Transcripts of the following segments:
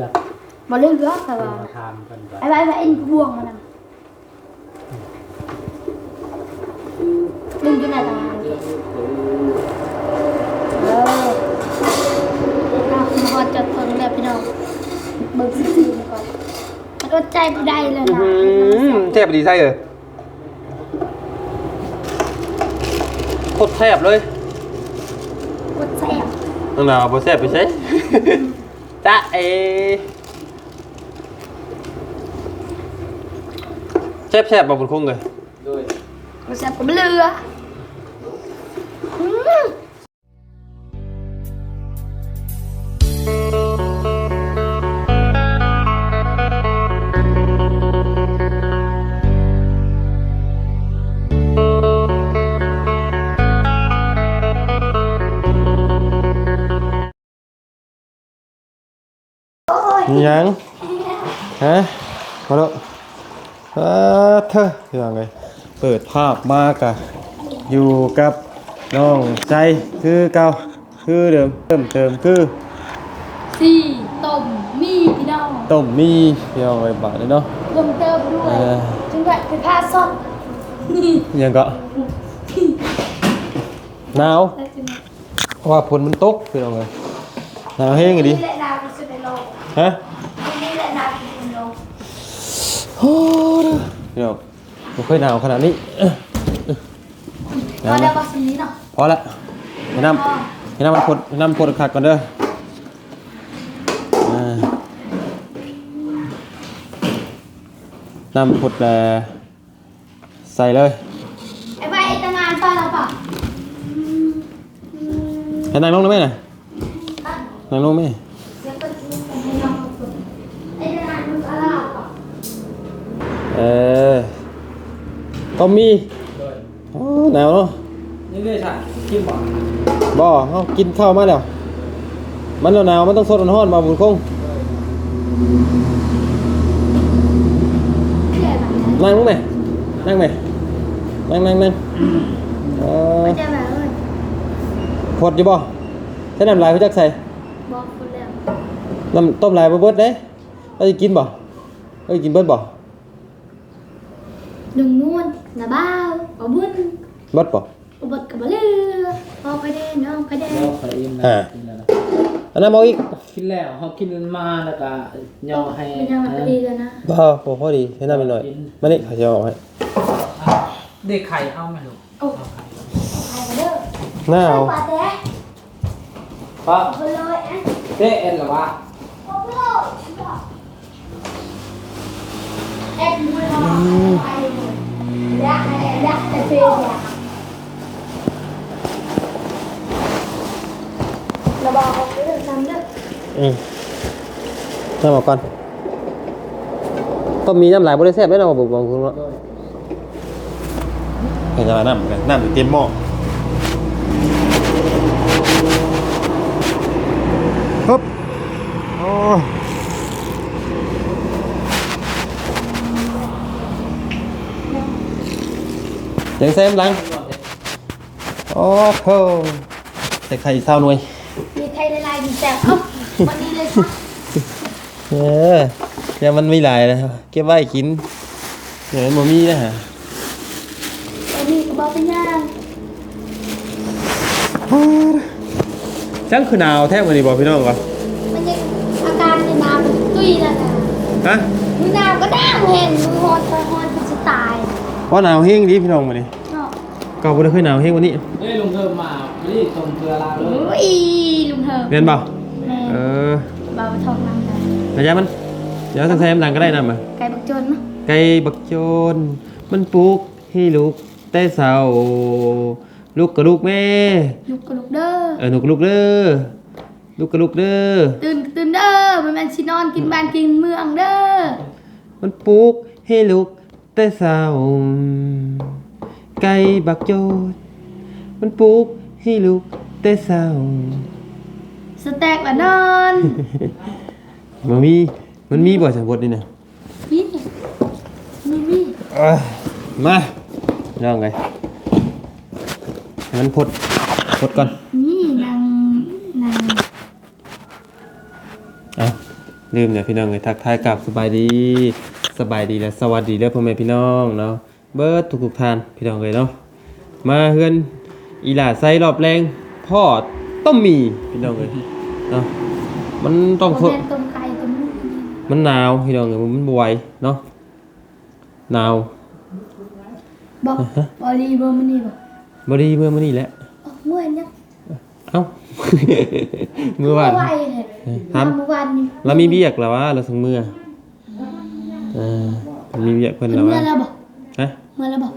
จะบ่เรื่องเยอะแต่ว่ามาทำกันแบบไอ้ไว้ไว้เอ็นบวงมันน่ะดึงจนไหนตาเออเอามาฮอดจัดเพิ่งแล้วพี่น้องเบิกซื่อๆมาก่อนมันอดใจบ่ได้เลยนะแทบดีใช่เออโคตรแทบเลยกดแซ่บนั่นน่ะบ่แทบไปใช่ จ้าเอแทบแทบบ่บุญคงเลย ด้วยกดแซ่บกับเรืออื ยังฮะมาแล้วเออเธอยังไงเปิดภาพมากอะอยู่กับน้องใจคือเก่าคือเดิมเติมเติมคือสี่ต้มมีพี่น้องต้มมีเดียวไว้บาทเลยเนาะเติมเติมด้วยเออจึงแบบเป็นผ้าซ่อนนี่ยังก็หนาวแล้วจึงเพราะว่าฝนมันตกคือเอาไงหนาวแห้งอีดินี่แหละ ฮะนี่แหละดาวที่สุดในโลกโอ้เดี๋ยวไม่ค่อยหนาวขนาดนี้เอ้อเอ้อหพนาอวได้นะภาษีเนาะพอละให้น้ำให้น้ำมันพดให้น้ำพดขัดก่อนเด้ออ่าน้ำพดแล้วใส่เลยไอ้ใบไอ้ตางานไปแล้วป่ะให้นั่งลงได้ไหมน่ะนั่งลงไหม เดี๋ยวก็ทิ้งไปให้น้องเขาฝึกไอ้ตางานมันอะไรป่ะ เออต้มมีด้วยโอ้หนาวเนาะนี่เลยใช่กินบ่บ่เฮากินข้าวมาแล้ว มันหนาวๆมันต้องสดร้อนๆมาบุญคงเชื่อแบบนั้นนั่งลงไหมนั่งไหมนั่งนั่งนั่งเออไม่ใช่แบบเอ้ยพดอยู่บ่ใช้น้ำลายพี่จักใส่บอกคุณแล้วน้ำต้มลายบ่เบิดเด้เราจะกินบ่เราจะกินเบิดบ่ห นึ่งนวลนะบ้าวเอาบุญเบิดบ่อุบัติกับเรือพอไปเด้น้องไปเด้เราเคยอิ่มนะอ่ากินแล้วนะอันนั้นเอาอีกกินแล้วเขากินมาแล้วก็ย่อให้ไม่ใช่แบบดีเลยนะบ่บ่พอดีให้น้ำไปหน่อยมานี่เขาจะเอาให้เด็กไข่เอาไหมลูกโอ้เอาไข่ไปกันเด้อหนาวปลาแท้ป้าไปเลยอะเต้เอ็นเหรอวะ แอบมือเราไปเลยดักดักแต่เฟียเราบอกเขาเรื่องนั้นเด้อ อืมน้ำเอาก่อนต้มมีน้ำลายบ่ได้แซ่บได้เนาะบ่บ่คุณเนาะ ด้วย ให้น้ำน้ำกันน้ำเต็มหม้อฮึบโอ้ ยังเซมหลังโอ้โหใส่ไข่เศร้าหน่วยมีไทยละลายดีแซ่บเอ้าวันนี้เลยค่ะเออเดี๋ยวมันไม่หลายนะเก็บไว้กินเดี๋ยวมันบ่มีนะฮะวันนี้ก็บอกเป็นย่างจังคือหนาวแท้มื้อนี้บ่พี่น้องก่อนมันยังอาการในน้ำมันตุ้ยแล้วนะฮะมือน้ำก็น้ำเห็นมือฮอนไปฮอนเป็นสไตล์ ว่าหนาวเฮงดีพี่น้องมื้อนี้เนาะก็บ่ได้เคยหนาวเฮงวันนี้เฮ้ยลุงเพิ่มมานี่ตรงเกลือลาเลโอ้ยยลุงเธอเรียนบ่แม่เออบ่าวทองน้ำได้ระยะมันเดี๋ยวใส่น้ำหลังก็ได้นำอะไก่บักจนมั้ยไก่บักโจนมันปลูกให้ลูกแต่เช้าลูกกับลูกแม่ลูกกระลูกเด้อเออหนูกับลูกเด้อลูกกับลูกเด้อ ตื่นตื่นเด้อมันแม่นสินอนกินบ้านกินเมืองเด้อมันปลูกให้ลูก แต่เช้าไก่บักโจนมันปลูกให้ลูกแต่เช้าสแต็กละนอนมันมีมันมีบ่สังบทนี่นะนี่มีมีเอ้ยมาลองไงให้มันพดพดก่อน นี่นางนางเอาลืมเนี่ยพี่น้องเลยทักทายกับสบายดี สบายดีและสวัสดีเด้อพ่อแม่พี่น้องเนาะเบิร์ดทุกๆท่านพี่น้องเลยเนาะมาเฮือนอีหลาไซรอบแรงพ่อต้องมีพี่น้องเลยเนาะมันต้องโมทนเมนต้มไก่ต้มมันหนาวพี่น้องเลยมันบไหวเนาะหนาวบอกบอลีบอมันนี่บอกบดีเมื่อมื้อนี้แหละเมื่อนี้เอ้าเมื่อวานไหวเลยครับเมื่อวานนี้เรามีเบียกแล้ววะเราสังเมื่อเออมันมีเบียกเพิ่นแล้วเมื่วะอแล้วบอกฮะเมื่อแล้วบอก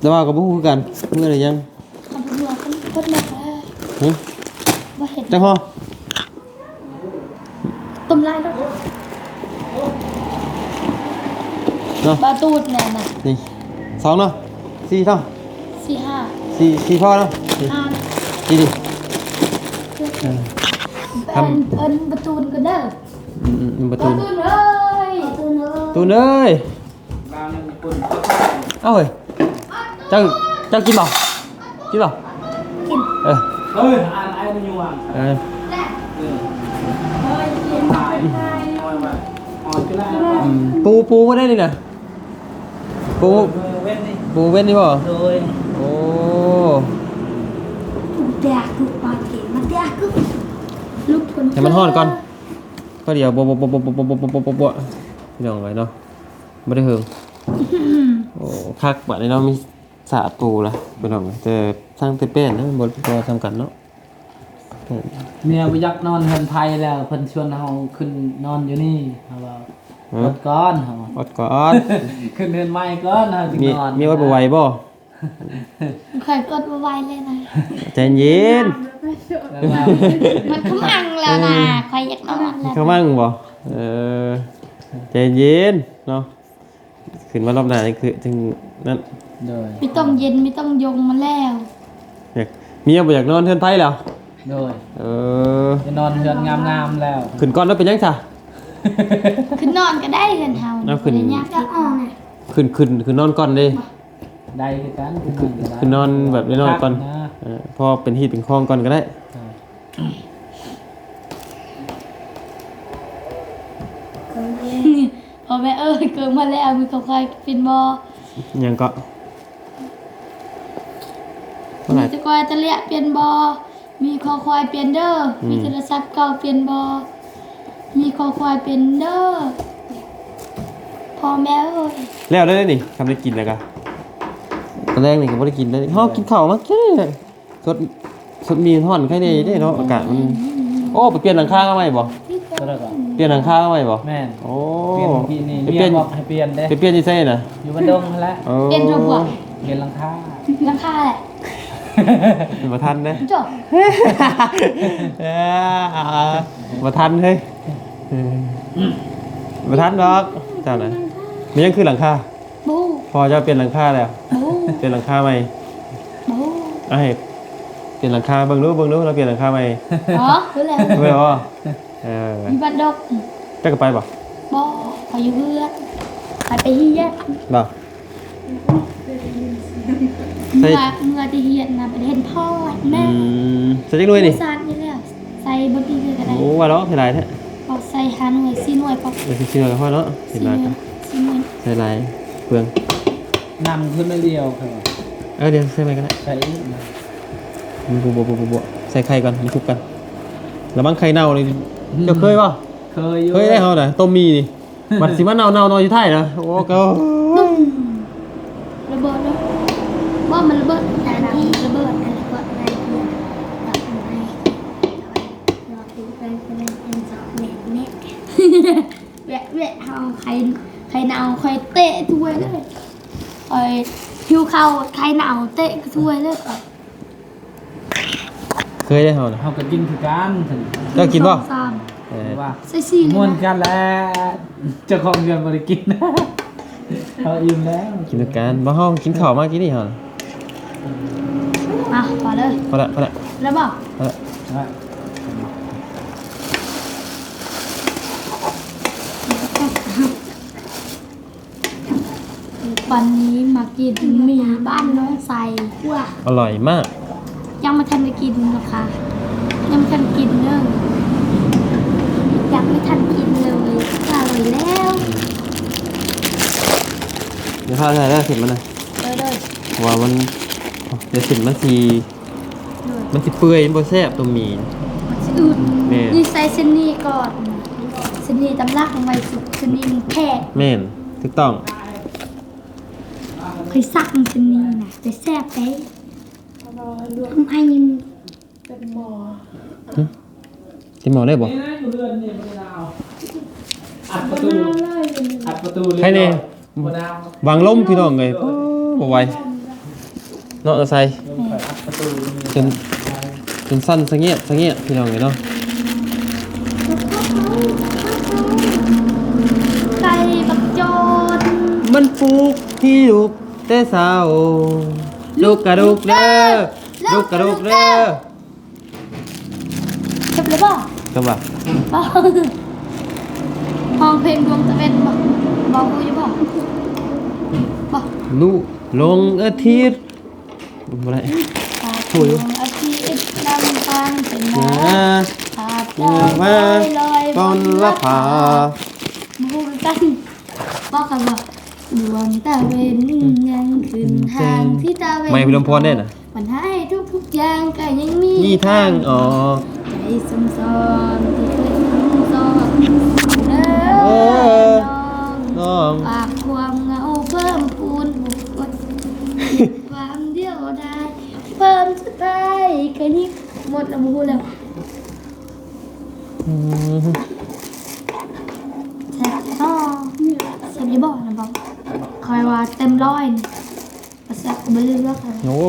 แต่ว่าก็บ่ฮู้กันเมื่อไรยังทำผมบอกคนคนบอกแล้วหึว่าเห็นจังฮอต้มลายแล้วเนาะปลาตูดแน่น่ะนี่สองเนาะสี่เท่าสี่ห้าสี่สี่พ่อเนาะนี่ห้าสี่ดิเอินเอินประตูนก็เด้ออืมอืมประปตูระตูนเอ้ ตูนเอ้ยเอ้าเฮ้ยเจ้าเจ้ากินบ่กินบ่กินเออเฮ้ยอ่านไอ้มันอยู่อะเออแล้เออเฮ้ยกินไก่ปูปูบ่ได้นี่นะปูปูเว้นนี่บ่โดยโอ้แดกคือปลาเก๋มันแดกคือลูกคนให้มันฮ้อนก่อนก็เดี๋ยวบ่บ่บ่บ่บ่บ่บ่บ่บ่บ่ พี่น้องไว้เนาะบ่ได้เฮิงโอ้คักบัดนี้เนาะมีสาปูละพี่น้องแต่สร้างแต่เป็นนะบ่บ่ทำกันเนาะเมียไปยักนอนเฮือนไทยแล้วเพิ่นชวนเฮาขึ้นนอนอยู่นี่เฮาว่าฮะอดก่อนเฮาอดก่อนขึ้นเฮือนใหม่ก่อนเฮาจึงมีนอนมีอดบ่ไหวบ่เคยกดมาไวเลยนะใจเย็นแล้วว่ามันขมังแล้วนะใครอยากนอนแล้วเข้ามั่งบ่เออ ใจเย็นเนาะขึ้นมารอบหน้านี่คือถึงนั่นโดยไม่ต้องเย็นไม่ต้องยงมาแล้ว อยากเมียบ่อยากนอนเทือนไผแล้วโดยเออจะนอนเฮือนงามๆแล้วขึ้นก่อนแล้วเป็นยังซะขึ้นนอนก็ได้กันเฮาเอาขึ้น บ่ได้ยากก็อ่อนน่ะขึ้นขึ้นขึ้นนอนก่อนเด้ได้คือกันคือนอนแบบน้อยๆก่อนนะเออพอเป็นฮีตเป็นคลองก่อนก็ได้ พ อแม่เอ้ยเกิดมาแล้วมีเขาใครเป็นบ่ยังก็เท่าไหมีร่ตะกอยตะเลียเปลี่ยนบ่มีคอควายเปลี่ยนเด้ออมมีโทรศัพท์เก่าเปลี่ยนบ่มีคอควายเปลี่ยนเด้อพ่อแม่เอ้ยแล้วได้นี่ทำได้กินแล้วกะตอนแรกนี่ก็บ่ได้กินได้เฮากินข้าวมาแค่นี้สดสดมีฮ้อนแค่นี้ได้เนาะอากาศมันโอ้ไปเปลี่ยนหลังคามาใหม่บ่ ก็ได้ก่อนเปลี่ยนหลังคามาใหม่บ่แม่นโอ้เปลี่ยนพี่นี่ไปเมีเปลี่ยยนบอกให้เปลี่ยนเด้ไปเปลี่ยนที่ไสน่ะอยู่บ้านดงนั่นแหละโอ้เปลี่ยนระบบเปลี่ยนหลังคาราคาแหละเป็นบ่ทันเด้ จบเอ้อบ่ทันเฮ้ยเออบ่ทันดอกเจ้าน่ะมันยังคือหลังคาบูพอจะเปลี่ยนหลังคาแล้วบูเปลี่ยนหลังคาใหม่บูเอาให้เปลี่ยนหลังคาเบิ่งดูเบิ่งดูเราเปลี่ยนหลังคาใหม่อ๋อรู้แล้วไม่เอา เออมีบัตรดอกจะก็ไปบ่บ่ขออยู่เพื่อนไปไปเฮียนบ่เมื่อเมื่อที่เฮียนนะไปเห็นพ่อแม่อืมใส่จักหน่วยนี่ซานนี่แล้วใส่บดีเลยก็ได้โอ้ว่าเนาะเท่าไหร่แท้พอใส่หาหน่วยสี่หน่วยพอเดี๋ยวสิเชื่อกันพ่อเนาะเห็สี่นหหน่ลาวยยสี่หน่วยใส่หลายเปลืองนำขึ้นไม่เดียวครับเออเดี๋ยวใส่ไปก็ได้ใช้อีกนะบุบบุบบุบบุบใส่ไข่ก่อนมันคลุกกันแล้วบางไข่เน่าเลย เจ้าเคยป่ะเคยอยู่เคยได้เฮาน่ะต้มมีนี่บัดสิมาเน่าเน่านอนอยู่ท้ายนะโอ้ก็ระเบิดแล้วว่ามันระเบิดแต่ที่ระเบิดอะไรก็ในเพื่อนตัดในรอดูไปเป็นเป็นสองเน็ตเน็ตแวะแวะเอาใครใครหนาวใครเตะถ้วยเลยไอ้หิวเข่าใครหนาวเตะถ้วยเลย เคยได้เฮาน่ะเขาก็กินคือกันถึงเจ้ากินป่ะสามเออว่าใส่สี่เลม่วยนนะกันแล้วเจ้าของเงินบริกินนะเขาอิ่มแล้วกินด้วยกันบ่เฮากินข้าวมากินนี่เฮาน่ะอะพอเลยพอละพอละแล้วบอกพอละว่าวันนี้มากินหมีบ้านน้องใสว่าอร่อยมาก ยังไม่ทันได้กินนะคะยังไม่ทันกินเนอะอยากไม่ทันกินเลยอร่อยแล้วเดี๋ยวพาใส่ได้เสร็จมันนะเลยเลยว่ามันเดี๋ยวเสร็จมันสีมันสิเปื่อยมันบ่แซ่บตัวหมีสิอืดแม่นี่ใส่เส้นนี้ก่อนเส้นนี้ตำลักลงไปสุดเส้นนี้มันแพงแม่นถูกต้อง เคยซักมันเส้นนี้นะจะแซ่บไป ทำไมยังสิหมอได้บ่นี่นะอยู่เรือนนี่มะนาวอัดประตูอัดประตูเลยใครเนี่ยมะนาววางลมพี่น้องเลยบ่ไหวเนาะเอาใส่เริ่มเปิดอัดประตูนี่จนจนสั้นซะเงี้ยซะเงี้ยพี่น้องเลยเนาะไก่บักโจนมันปลูกที่ลูกแต่สาว ลูกกระดูกเด้อลูกกระดูกเด้อจบแล้วบ่ก็ว่าบ่ห้องเพลงดวงตะเวนบ่บ่กูจะบ่บ่ลูกลงอาทิตย์บ่ได้ถูกอาทิตย์นำทางเป็นนะน้ำขาดดาวลมาอยลอยต้นละผาบูกันบอกกันว่า ดวงตะเวนยังขึ้นทางที่ตะเวนไม่พี่ลมพรได้น่ะมันให้ทุกทุกๆอย่างก็ยังมีนี่ทางออกใจสมซอนที่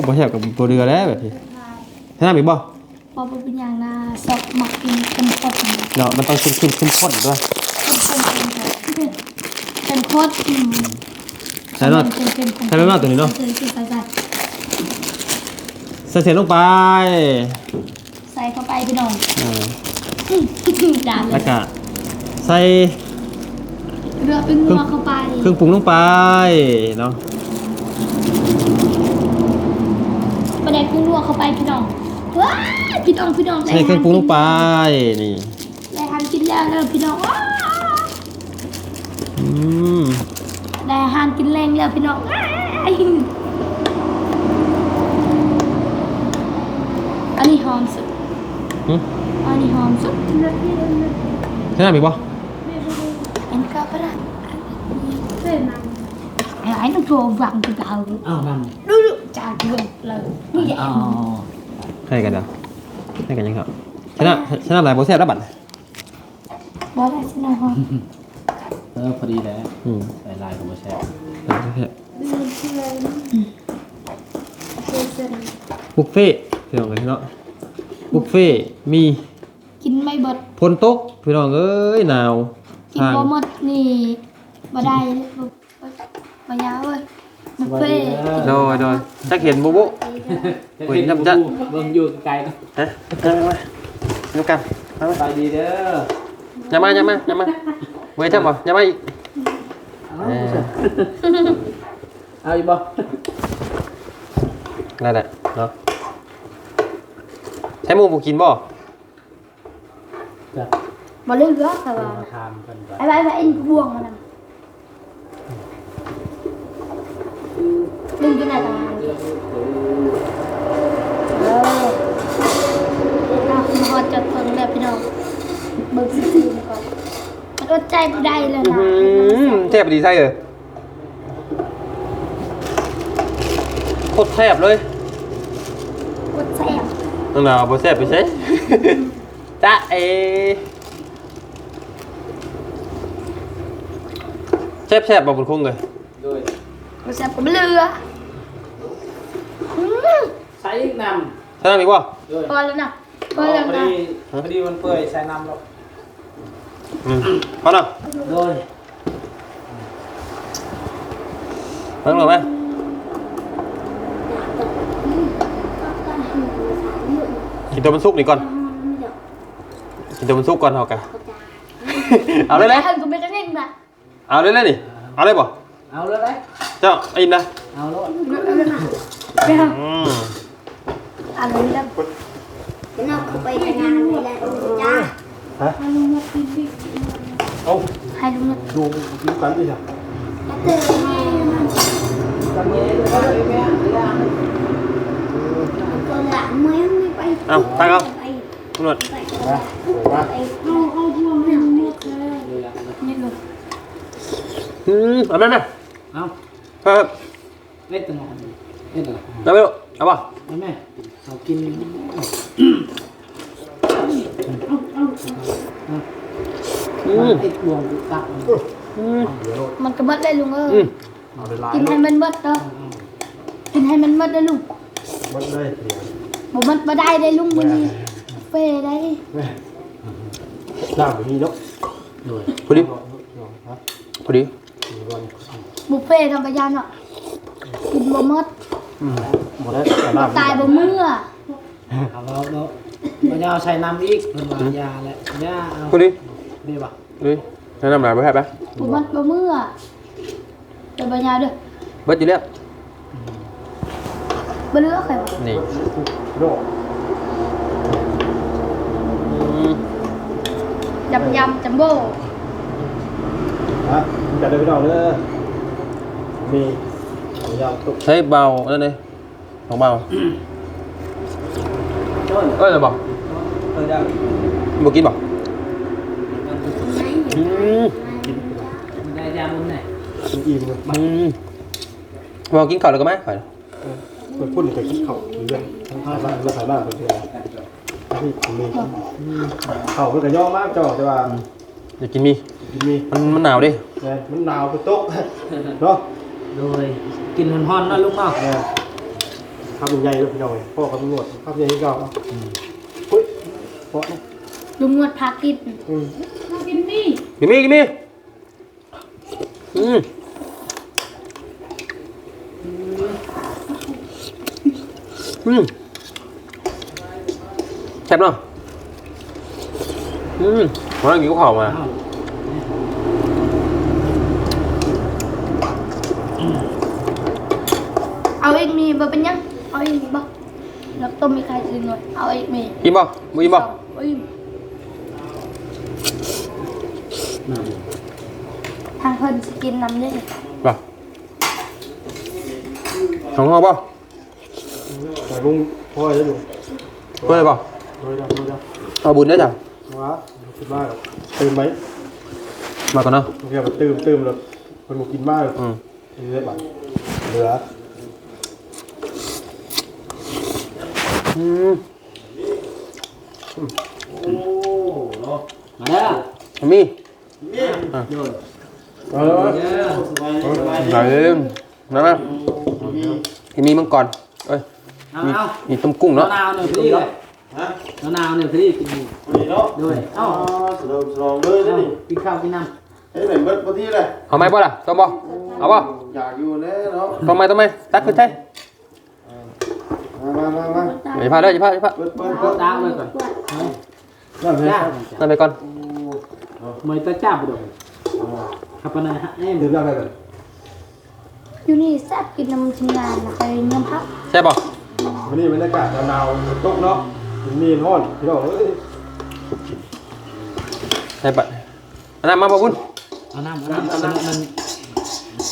บ่แซ่บกับตัวเรือแล้วแบบนี้ให้น้ำอีกบ่พอเป็นอย่างน่าแซ่บหมักกินเป็นโคตรเนาะมันต้องเข้มเข้มเข้มข้นด้วยเป็นโคตรอืมใช่เนาะเป็นเป็นใช่แล้วเนาะตัวนี้เนาะใส่ใส่ใส่ใส่เสร็จลงไป ใส่เข้าไปพี่น้องอ่าจานเลแล้วยก็ใส่เรือเป็นงัวเข้าไป เครื่องปรุงลงไปเนาะ ปรกุ้งลวกเข้าไปพี่น้องว้าพี่น้องพี่น้องใส่เครื่องปรุงลงไปนี่ได้ทานกินแล้วเด้อพี่น้องอืมได้หารกินแรงแล้วพี่น้องอันนี้หอมสุดอันนี้หอมสุดให้น้ำอีบ่เอ็นก็ประไอ้ไอ้ต้องโทรฟังกูเก่าอ้าวนั่นดูดู จากเกินเลยนี่แหละอ๋อให้กันเด้อให้กันยังครับชนะชนะหลายโปรเซสแล้วบัดบอกได้สินะฮะเออพอดีแล้วอืมใส่ลายของมาแช่หลายโปรเซสบุฟเฟ่ต์พี่น้องเลยเนาะบุฟเฟ่ต์มีกินไม่เบิดพลตกพี่น้องเอ้ยหนาวกินทางบ่หมดนี่บ่ได้บ่บ่ยาวเว้ย บุฟเฟ่ต์โดยโดยจักเห็นบุบุโอ้ยน้ำจัด เบิ่งอยู่ไกลๆนะฮะเอามาดูกันเอามาไปดีเด้ออย่ามาอย่ามาอย่ามาเว้ยเจ้าบ่อย่ามาอีกเอาเอาอีกบ่นั่นแหละเนาะใช้หมูบุกินบ่จะบ่เลือกแต่ว่ามาทานกันก่อนไอ้ไอ้ไอ้เอ็นบวงมันน่ะ มันอดใจบ่ได้เลยอื้อนะหือเทพดีไส้เออโคตรแทบเลยอดแซ่บน้องดาวบ่แซ่บไปใช่ จ้าเอแซ่บแซ่บบ่บุญคงเลยด้วยอดแซ่บก็บ่เหลืออืมใส่น้ใช่ไหมอีกบ่ำด้วยพอแล้วนะพพออแล้วนะดีพอดีมันเปื่อยใส่น้ำแล้ว อืมพอเนาะด้วยเพิ่งหรือไหมกินตัวมันสุกนี่ก่อน กินตัวมันสุกก่อนเอากันเอาเลยเลยท่านก็ไม่ได้เล่นนะเอาเลยเลยนี่ เอาเลยบ่เอาแล้วไหมเจ้าไอ้อินนะเอาแล้วไม่เอาอืมอะไรนะนอกเข้าไปทำงานเวลาจ้าฮะให้ลุงมากินดิเอาให้ลุงมาดูดูกันดิจ้ะเตือนแม่มันตอนนี้ก็เลยแม่ย่างตัวหลังไม่ไม่ไปเอาตั้งเอาไปตำรวจไปมา มาไปเอาเอาพวงเนี่ยหมดเลยเลยละนี่ลูกอืมเอาไหมแม่เอ้าครับเล็ดตงอนเล็ด อะไรเอาไปลูกเอาป่ะเอาแม่เอากินอืมไอ้พวงตักอืมมันก็หมดเลยลุงเออือมเอาไปลายกินให้มันหมดเด้อกินให้มันหมดเลยลุงหมดเลยบ่มันบ่ได้ได้ลุงมื้อนี้เฟ่ได้น้ำแบบนี้เนาะด้วยพอดีพอดีบุฟเฟ่ต์ธรรมดาเนาะกินบ่หมดอืมหมดแล้วแต่น้ำตายบ่เมื่อเอาแล้วเนาะ มันจะเอาใช้น้ำอีกมันวางยาแล้วยาเอาพอดีดีป่ะเฮ้ยแนะนำหน่อยไปแพ้ไปบ่หมดบ่เมื่อเดี๋ยวบ่ยาเด้อเบิดอยู่แล้วบ่เหลือใครบ่นี่โดยำยำจัมโบ้ฮะจัดเลยพี่น้องเด้อมียาวตุ๊กใช้เบานั่นเลยของเบา เอ้ยบอกเออได้บอกกินบอกอืมมันได้ยามุนไหนมันอิ่มเลยอืมบอกกินข้าวแล้วก็ไหมข้าวมันพูดแต่คิดเขาเรื่องทั้งภาษาภาษาบ้านคนเดียวนี่ผมมีเขาเพื่อกระย่อมากเจ้าแต่ว่าอยากกินมีกินมีมันมันหนาวดิเนี่ยมันหนาวไปโต๊ะเนาะโดยกินฮ้อนๆนะลูกเนาะเนี่ย ข้าวเป็นใหญ่เลยพี่น้องพ่อเขาเป็นหนวดข้าวเป็นใหญ่ที่เก่าเฮ้ยเพราะลุงนวดพากินอืมกินนี่กินมีกินมีอืมอืมแซ่บเนาะอืมวันนั้นกินข้าวมาเอาเอาอีกมีบ่เป็นหยัง เอาอีกมีบ่แล้วต้มมีไข่คืนหน่อยเอาอีกมีกินบ่บ่กินบ่เอาอีกทางเพิ่นสิกินน้ำเด้อบ่สองห้อบ่แต่ลุงพ่อจะอยู่เพื่อนบ่โดยเดียวโดยเดียวเอาบุญได้จ้ะว้าคิดว่าตื่นไหมมาก่อนเนาะโอเคมันตื่นตื่นแล้วคนบอกกินมากอืมเหลือบัตรเหลือ อืมมาแล้วมีเอาแล้วเด้อสบายสบายไหนเด้นะมาที่มีมังกรเอ้ยเอามีเอามีต้มกุ้งมะเนาะนาวหน่อยพี่เลยฮะมะนาวหน่อยพี่กินนี่เนาะด้วยอ๋อเอ้าสลองสลองเลยนะเอานี่กินข้าวกินน้เฮ้ยเหมือนเบิดพอดีเลยเอาไหมบ่ล่ะต้มบ่เอาบ่อยากอยู่แน่เนาะต้มไหมต้มไหมตักขึ้นใช่ มามามามาอย่าพลาดเด้ออย่าพลาดอย่าพลาดเปิดำเปิดเอาเปิดตาเลยก่อนนั่นเลยจ้านั่นไปก่อนมวยตาจ้าบุดงขับไปไหนฮะเอ้ยดื่มน้ำอะไรกันอยู่นี่แซ่บกินน้ำชิมงานนะไปเยี่ยมพักใช่บ่วันนี้บรรยากาศหนาวๆตกเนาะถึงมีนห้อนพี่น้องเอ้ยใช่ปะอันนั้นมาบ่บุญเอาน้ำเอาน้ำเอาน้ำมัน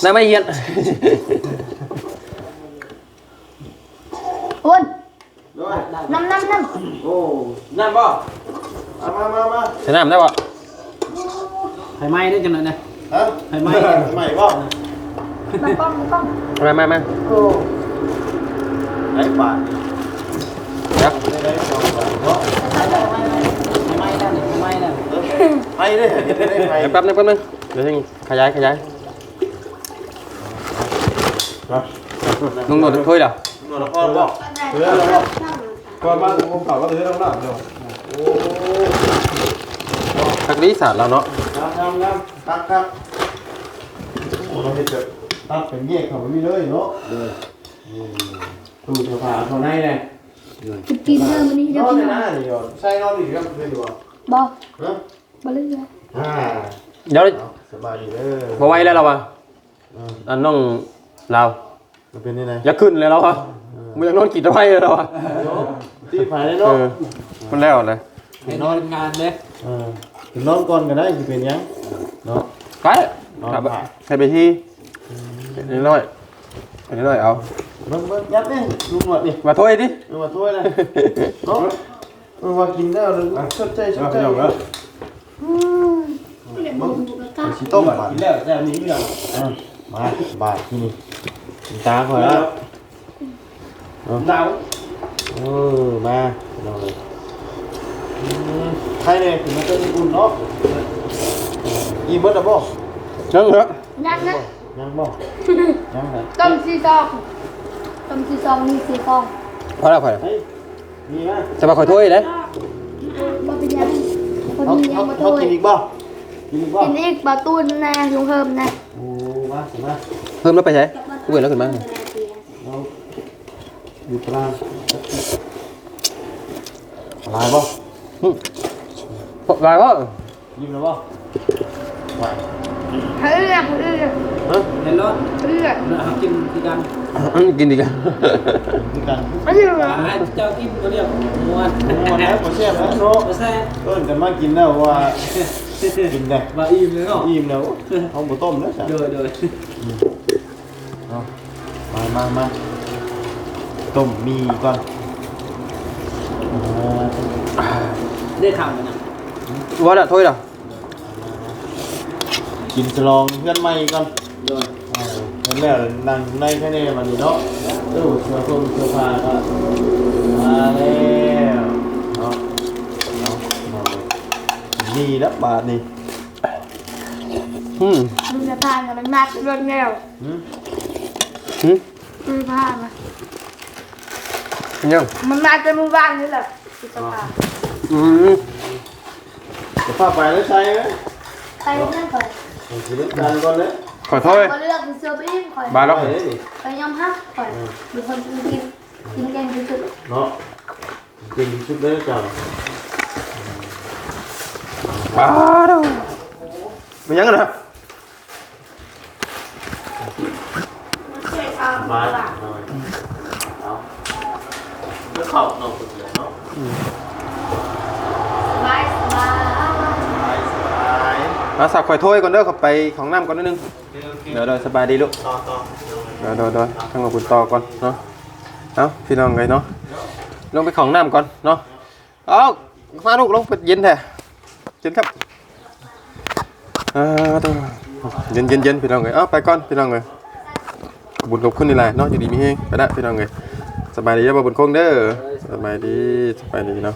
น้ำไม่เย็นโอ้นด้วยน้ำน้ำน้ำโอ้น้ำบ่มามา มามาใส่น้ำได้บ่ไฟไหม้ด้วยกันหน่อยนะฮะไฟไหม้ใหม่ป่ะน้ำป้องน้ำป้องมามามาโอ้ไอ้ป่านเดี๋ยวได้ได้สองบาทเนาะไฟไหม้แล้วนี่ไฟไหม้แล้วไปเลยได้ไปเดี๋ยวแป๊บนึงแป๊บนึงเดี๋ยวให้ขยายขยายนะลุงหนวดถ้วยเหรอหนวดละครบอกเสือแล้วบอกก่อนมาผมเผาก็เสือแล้วนะเดี๋ยวโอ้ทักดีศาสตร์เราเนาะน้ำน้ำน้ำตักตักโอ้เราเห็นแบบตักเป็นแยกเขาไม่มีเลยเนาะเลยตู้เสื้อผ้าเขาในเลยจะกินเริ่มวันนี้นเดี๋ยวอนพี่ในน้องหน้านี่ก่อนใส่นอนอีกครับไม่ดูอะบอกฮะบ่เลือกอ่าเดี๋ยวสบายดีเด้อบ่ไหวแล้วเราอะอันน้องเรา มันเป็นยังไงอย่าขึ้นเลยเราอะมึงอยากนอนกี่ตะไคร้เลยเราอะที่ผ่านเลยเอเนาะอมันแล้วเลยไปนอนงานเลยอเออถึงนอนก่อนก็ได้สิเป็นหยังเนาะไปครับให้ไปที่นิดหน่อยนิดหน่อยเอาเบิ่งเบิ่งยัดนี่ลุงหนวดนี่มาถ้วยดิเอามาถ้วยเลยเนาะเออว่ากินแล้วเลยชดใจชดใจเอาไปเอาเดี๋ยวมึงบุกกระสิต้มบาดกินแล้วแต่นี้ไม่เอาอะมาบาดที่นี่กิน ตาข่อยแล้วหนาวเออมาเราเลยอืมใครเนี่ยถึงมันจะมีอุ่นเนาะอีเบิร์ดอะบ่จังเหรอยักนะยังบ่ยังไงต้มซีซองต้มซีซองมีซีฟองพอแล้วพอแล้วเฮ้ยมีไหมจะมาขอถ้วยเลยบ่เป็นยังคนเขามียัเขางมาเขาถ้วยกินอีกบ่กินอีกบ่กินอีกบาตูนนะลุงเฮิมนะโอ้มาสิมาเพิ่มแล้วไปใช้ กูเห็นแล้วขึ้นมาเราอยู่กลางลายบ่ลายว่ายิ้มแล้วบ่ไหวเฮ้ยเฮ้ยเฮ้ยเฮ้ยในรถเฮ้ยกินที่กันกินดีกันคือกันเฮ้ยหาเจ้ากินก็เรียกมวนโอ้แล้วบ่แซ่บแล้วเนาะแซ่บเอิ้นกันมากินแล้วว่ากินได้มาอิ่มเลยเนาะอิ่มแล้วเอาบ่ต้มแล้วจ้ะโดยโดยเอา มามามาต้มมีก่อนอ่าได้ทำกันนะว่าละถ้วยละกินฉลองเพื่อนใหม่ก่อนโดยอ่าเพื่อนแล้วนั่งในแค่นี้มันนี่เนาะเออเสื้อส้มเสื้อผ้าก็มาแล้วเนาะเอามาเลยนี่นะบาทนี่อืมมึงจะทานกับมันมากรวดเร็วหืมอืม มึงพามายังมันมาจนมึงว่างนี่แหละสิสภาอืมจะพาไปแล้วใช่ไหมไปนั่งก่อนผมจะเลือกการก่อนเลยขอถ้วยก็เลือกเสื้อไปอิ่มก่อนบาแล้วไปเลยดิไปยอมฮักก่อนมีคนกินกินกินแกงสุดเนาะจริงชุดเลยจ้ะบาแล้วมันยังไงนะ ช่วยเอามาหน่อยเอาเลือกเข้าเนาะคนเดียวเนาะสบายสบายสบายสบายมาสับข่อยถ้วยก่อนเด้อขับไปของน้ำก่อนนิดนึงโอเคเดี๋ยวเดี๋ยวสบายดีลูก ต่อต่อเดี๋ยวเดี๋ยวเดี๋ยวทั้งกับคุณต่อก่อนเนาะ เอาพี่น้องไงเนาะ ลงไปของน้ำก่อนเนาะ เอามาลูกลงไปเย็นแท้เย็นครับอ่าตัวเย็นเย็นเย็นพี่น้องไงเอาไปก่อนพี่น้อง บุญขอบคุณนี่แหละเนาะอยู่ดีมีเฮงไปได้พี่น้องเลยสบายดีย่าบ่บุญคงเด้อสบายดีสบายดีเนาะ